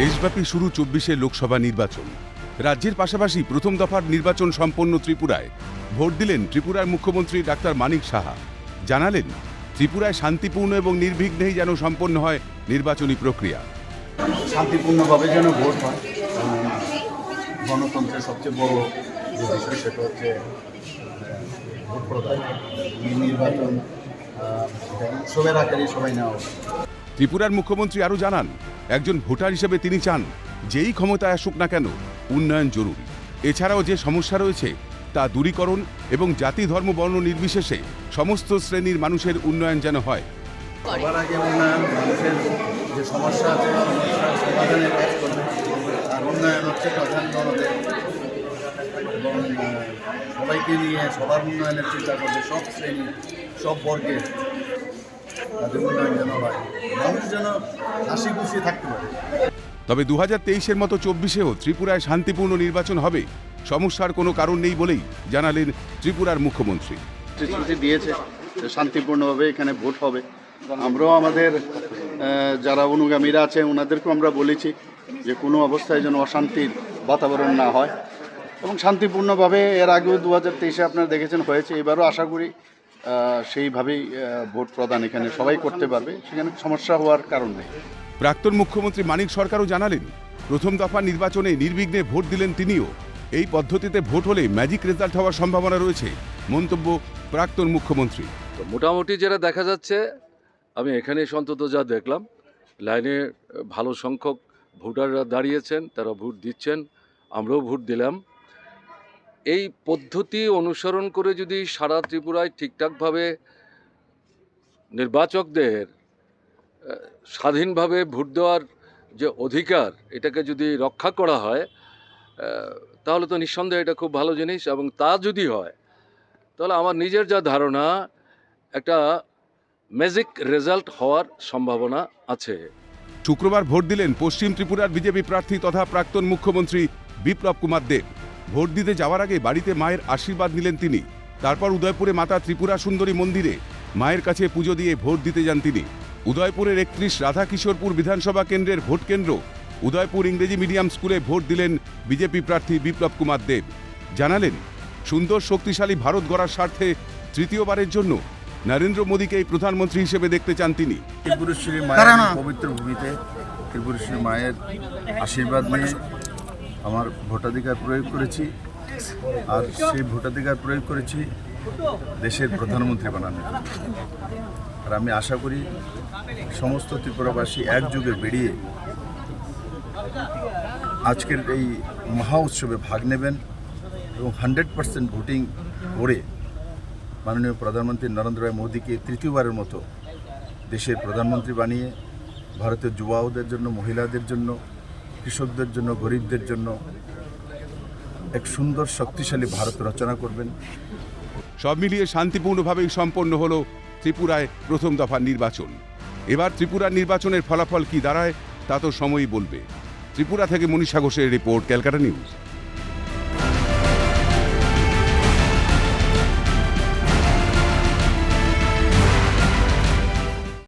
দেশব্যাপী শুরু চব্বিশে লোকসভা নির্বাচন। রাজ্যের পাশাপাশি প্রথম দফার নির্বাচন সম্পন্ন ত্রিপুরায় ভোট দিলেন ত্রিপুরার মুখ্যমন্ত্রী ডাক্তার মানিক সাহা। জানালেন ত্রিপুরায় শান্তিপূর্ণ এবং নির্বিঘ্নেই যেন সম্পন্ন হয় নির্বাচনী প্রক্রিয়া। শান্তিপূর্ণভাবে যেন ভোট হয় গণতন্ত্রের সবচেয়ে বড় যে বিষয় সেটা হচ্ছে ভোট প্রদান নির্বাচন উৎসবের আকারেই সবাই নেওয়া ত্রিপুরার মুখ্যমন্ত্রী আরও জানান একজন ভোটার হিসেবে তিনি চান যেই ক্ষমতায় আসুক না কেন উন্নয়ন জরুরি। এছাড়াও যে সমস্যা রয়েছে তা দূরীকরণ এবং জাতি, ধর্ম, বর্ণ নির্বিশেষে সমস্ত শ্রেণির মানুষের উন্নয়ন যেন হয়। সবাইকে নিয়ে, সবার উন্নয়নের চিন্তা করবে সব শ্রেণি, সব বর্গের। তাদের উন্নয়ন যেন হয় মানুষ যেন হাসি খুশি থাকতে পারে। তবে দু হাজার তেইশের মতো চব্বিশেও ত্রিপুরায় শান্তিপূর্ণ নির্বাচন হবে সমস্যার কোনো কারণ নেই বলেই জানালেন ত্রিপুরার মুখ্যমন্ত্রী। দিয়েছে শান্তিপূর্ণভাবে এখানে ভোট হবে। আমরাও আমাদের যারা অনুগামীরা আছে ওনাদেরকেও আমরা বলেছি যে কোনো অবস্থায় যেন অশান্তির বাতাবরণ না হয়। এবং শান্তিপূর্ণভাবে এর আগেও দু হাজার তেইশে আপনারা দেখেছেন হয়েছে। এবারও আশা করি সেইভাবেই ভোট প্রদান এখানে সবাই করতে পারবে। সেখানে সমস্যা হওয়ার কারণ নেই। প্রাক্তন মুখ্যমন্ত্রী মানিক সরকারও জানালেন প্রথম দফা নির্বাচনে নির্বিঘ্নে ভোট দিলেন তিনিও। এই পদ্ধতিতে ভোট হলে ম্যাজিক রেজাল্ট হওয়ার সম্ভাবনা রয়েছে মন্তব্য প্রাক্তন মুখ্যমন্ত্রী। তো মোটামুটি যেটা দেখা যাচ্ছে আমি এখানে অন্তত যা দেখলাম লাইনে ভালো সংখ্যক ভোটাররা দাঁড়িয়েছেন তারা ভোট দিচ্ছেন আমরাও ভোট দিলাম। এই পদ্ধতি অনুসরণ করে যদি সারা ত্রিপুরায় ঠিকঠাকভাবে নির্বাচকদের স্বাধীনভাবে ভোট দেওয়ার যে অধিকার, এটাকে যদি রক্ষা করা হয় তাহলে তো নিঃসন্দেহে এটা খুব ভালো জিনিস এবং তা যদি হয়, তাহলে আমার নিজের যা ধারণা, একটা ম্যাজিক রেজাল্ট হওয়ার সম্ভাবনা আছে। শুক্রবার ভোট দিলেন পশ্চিম ত্রিপুরার বিজেপি প্রার্থী তথা প্রাক্তন মুখ্যমন্ত্রী বিপ্লব কুমার দেব। ভোট দিতে যাওয়ার আগে বাড়িতে মায়ের আশীর্বাদ নিলেন তিনি। তারপর উদয়পুরে মাতা ত্রিপুরা সুন্দরী মন্দিরে মায়ের কাছে পুজো দিয়ে ভোট দিতে যান তিনি। উদয়পুরের একত্রিশ রাধাকিশোরপুর বিধানসভা কেন্দ্রের ভোট কেন্দ্র উদয়পুর ইংরেজি মিডিয়াম স্কুলে ভোট দিলেন বিজেপি প্রার্থী বিপ্লব কুমার দেব। জানালেন সুন্দর শক্তিশালী ভারত গড়ার স্বার্থে তৃতীয়বারের জন্য নরেন্দ্র মোদীকে এই প্রধানমন্ত্রী হিসেবে দেখতে চান তিনি। ত্রিপুরেশ্বরী মায়ের পবিত্র ভূমিতে ত্রিপুরেশ্বরী মায়ের আশীর্বাদ নিয়ে আমার ভোটাধিকার প্রয়োগ করেছি। আর সেই ভোটাধিকার প্রয়োগ করেছি দেশের প্রধানমন্ত্রী বানানোর আর আমি আশা করি সমস্ত ত্রিপুরাবাসী একযোগে বেরিয়ে আজকের এই মহা উৎসবে ভাগ নেবেন এবং হান্ড্রেড পার্সেন্ট ভোটিং করে মাননীয় প্রধানমন্ত্রী নরেন্দ্র মোদীকে তৃতীয়বারের মতো দেশের প্রধানমন্ত্রী বানিয়ে, ভারতের যুবাওদের জন্য, মহিলাদের জন্য কৃষকদের জন্য, গরিবদের জন্য এক সুন্দর, শক্তিশালী ভারত রচনা করবেন। সব মিলিয়ে শান্তিপূর্ণভাবেই সম্পন্ন হল ত্রিপুরায় প্রথম দফার নির্বাচন। এবার ত্রিপুরার নির্বাচনের ফলাফল কি দাঁড়ায় তা তো সময়ই বলবে। ত্রিপুরা থেকে মনীষা ঘোষের রিপোর্ট, ক্যালকাটা নিউজ।